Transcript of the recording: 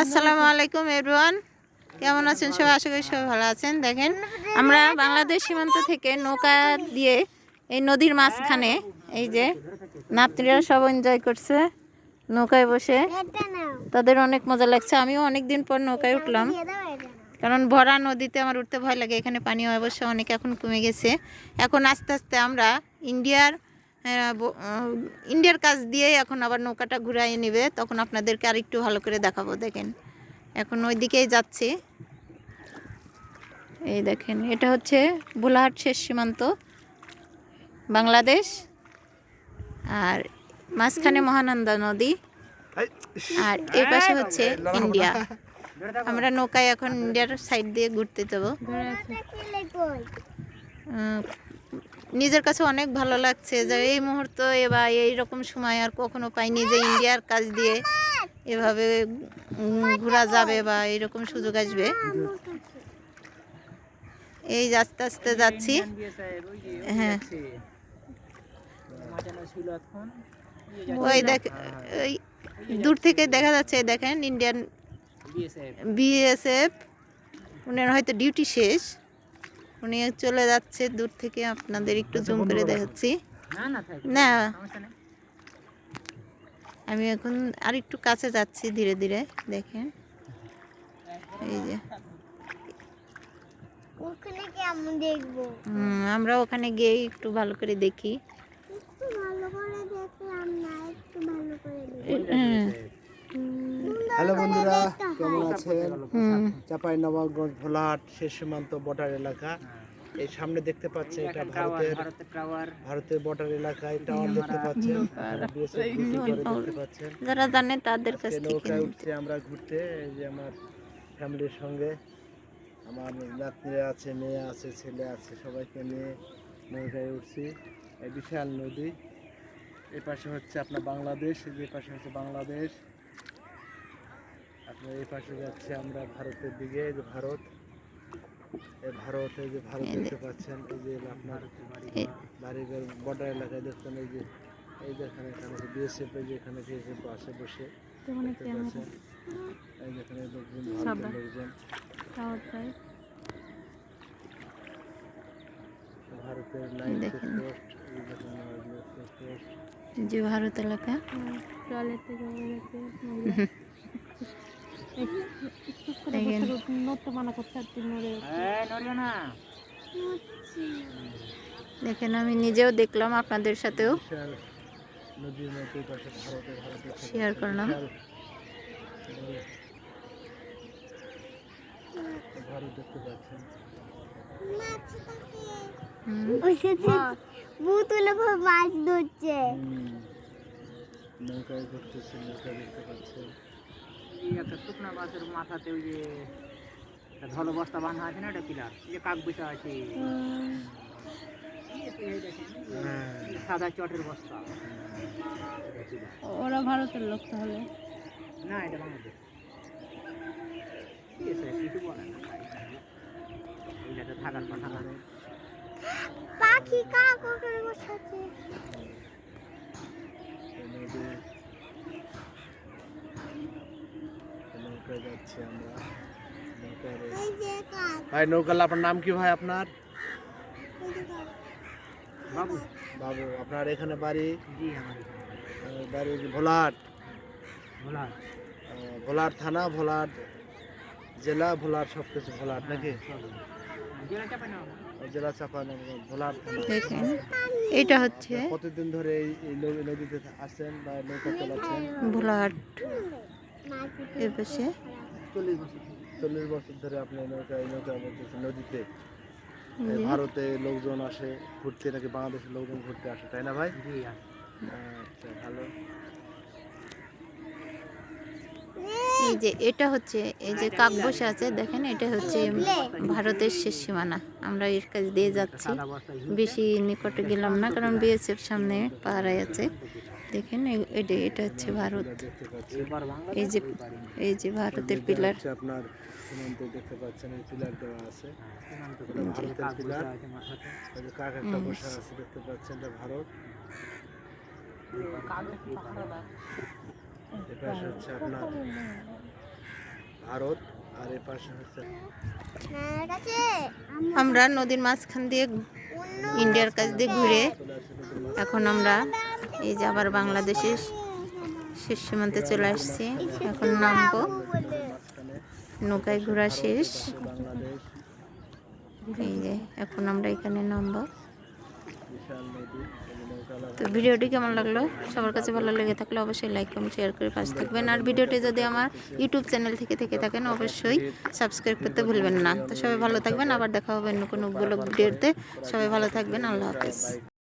আসসালামু আলাইকুম এভরিওয়ান। কেমন আছেন সবাই? আশা করি সবাই ভালো আছেন। দেখেন, আমরা বাংলাদেশ সীমান্ত থেকে নৌকা দিয়ে এই নদীর মাঝখানে এই যে নাতনিরা সব এনজয় করছে নৌকায় বসে। তাদের অনেক মজা লাগছে। আমিও অনেক দিন পর নৌকায় উঠলাম। কারণ ভরা নদীতে আমার উঠতে ভয় লাগে। এখানে পানি অবশ্য অনেক এখন কমে গেছে। এখন আস্তে আস্তে আমরা ইন্ডিয়ার ইন্ডিয়ার কাজ দিয়ে এখন আবার নৌকাটা ঘুরাই নেবে। তখন আপনাদেরকে আর একটু ভালো করে দেখাবো দেখেন। এখন ওই দিকেই যাচ্ছি। এই দেখেন এটা হচ্ছে বুলাহাট শেষ সীমান্ত বাংলাদেশ আর মাঝখানে মহানন্দা নদী আর এই পাশে হচ্ছে ইন্ডিয়া। আমরা নৌকায় এখন ইন্ডিয়ার সাইড দিয়ে ঘুরতে যাব। নিজের কাছে অনেক ভালো লাগছে যে এই মুহূর্ত বা এই রকম সময় আর কখনো পাইনি যে ইন্ডিয়ার কাজ দিয়ে এভাবে ঘোরা যাবে বা এরকম সুযোগ আসবে। এই আস্তে আস্তে যাচ্ছি। হ্যাঁ। ওই দেখ ওই দূর থেকে দেখা যাচ্ছে দেখেন ইন্ডিয়ান বিএসএফ উনার হয়তো ডিউটি শেষ। উনি চলে যাচ্ছে দূর থেকে আপনাদের একটু জুম করে দেখাচ্ছি। না আমি এখন আর একটু কাছে যাচ্ছি ধীরে ধীরে দেখেন। এই যে। ওখানে কেমন দেখব? হুম, আমরা ওখানে গিয়ে একটু ভালো করে দেখি। একটু ভালো করে দেখলাম না একটু ভালো করে দেখি। হ্যালো বন্ধুরা কেমন আছেন? হুম। চাপাই নবাবগঞ্জ ভোলাহাট শেষ সীমান্ত বর্ডার এলাকা। এই সামনে দেখতে পাচ্ছেন এটা ভারতের ভারতের বর্ডার এলাকায় টাওয়ার দেখতে পাচ্ছেন। দেখতে পাচ্ছেন। যারা জানে তাদের কাছ নৌকায় উঠছি আমরা ঘুরতে এই যে আমার ফ্যামিলির সঙ্গে। আমার নাতনিরা আছে মেয়ে আছে ছেলে আছে সবাইকে নিয়ে নৌকায় উঠছি। এই বিশাল নদী। এ পাশে হচ্ছে আপনার বাংলাদেশ এই পাশে হচ্ছে বাংলাদেশ। এই পাশে যাচ্ছে আমরা ভারতের দিকে যে ভারত। এই ভারত যে ভারত দেখতে পাচ্ছেন এই যে আপনার বর্ডার এলাকায় দেখছেন এই যে এই যেখানে এখানে বিএসএফ এই যে এখানে বিএসএফ বসে দেখতে পাচ্ছেন। এই যেখানে লোকজন ভারতের লোকজন। ভারতের লাইন পোস্ট এই দেখেন পোস্ট যে ভারত এলাকা। দেখেন। আমি নিজেও দেখলাম আপনাদের সাথেও। শেয়ার করলাম। মাছ ধরছে। নৌকায় ঘুরতেছে নৌকা দেখতে পাচ্ছেন। একটা শুকনা গাছের মাথাতে ওই যে একটা ধলো বস্তা বাঁধা আছে না একটা পিলার এই যে কাক বসে আছে। হ্যাঁ সাদা চটের বস্তা। ওরা ভারতের লোক তাহলে। না এটা বাংলাদেশ। কিছু বলে না। থাকার কথা পাখি কাক ওখানে বসাচ্ছে এই নদী এই নৌকায় যাচ্ছি আমরা। ভাই নৌকাল আপনার নাম কি ভাই আপনার। বাবু। বাবু আপনার এখানে বাড়ি? বাড়ি। ভোলাট ভোলাট থানা ভোলাট জেলা ভোলাট সব কিছু ভোলাট নাকি? জেলা চাপে না চাপা ভোলাট থানা। দেখেন এটা হচ্ছে কতদিন ধরে এই এই নদী- নদীতে আসছেন বা নৌকা চালাচ্ছেন? ভোলাহাট এর পাশে চল্লিশ বছর চল্লিশ বছর ধরে আপনি নৌকা এই নৌকা নদীতে। ভারতে লোকজন আসে ঘুরতে নাকি বাংলাদেশের লোকজন ঘুরতে আসে তাই না ভাই? আচ্ছা ভালো। এই যে এটা হচ্ছে এই যে কাক বসে আছে দেখেন এটা হচ্ছে ভারতের শেষ সীমানা। আমরা এর কাছ দিয়ে যাচ্ছি। বেশি নিকটে গেলাম না কারণ বিএসএফ সামনে পাহারায় আছে। দেখেন এটা এটা হচ্ছে ভারত। এই যে এই যে ভারতের পিলার। আপনার সীমান্তে দেখতে পাচ্ছেন এই পিলার দেওয়া আছে ভারতের বসে পিলার আছে মাথাতে ওই যে কাক একটা বসে আছে দেখতে পাচ্ছেন এটা ভারত হচ্ছে আপনার ভারত আর হচ্ছে আমরা নদীর মাঝখান দিয়ে ইন্ডিয়ার কাছ দিয়ে ঘুরে এখন আমরা এই যে আবার বাংলাদেশের শেষ সীমান্তে চলে আসছি। এখন নামবো। নৌকায় ঘোরা শেষ। এই যে এখন আমরা এখানে নামবো। তো ভিডিওটি কেমন লাগল? সবার কাছে ভালো লেগে থাকলে অবশ্যই লাইক কমেন্ট শেয়ার করে পাশে থাকবেন। আর ভিডিওটি যদি আমার ইউটিউব চ্যানেল থেকে থেকে থাকেন, অবশ্যই সাবস্ক্রাইব করতে ভুলবেন না। তো সবাই ভালো থাকবেন। আবার দেখা হবে অন্য কোনো ভিডিওতে। সবাই ভালো থাকবেন। আল্লাহ হাফেজ।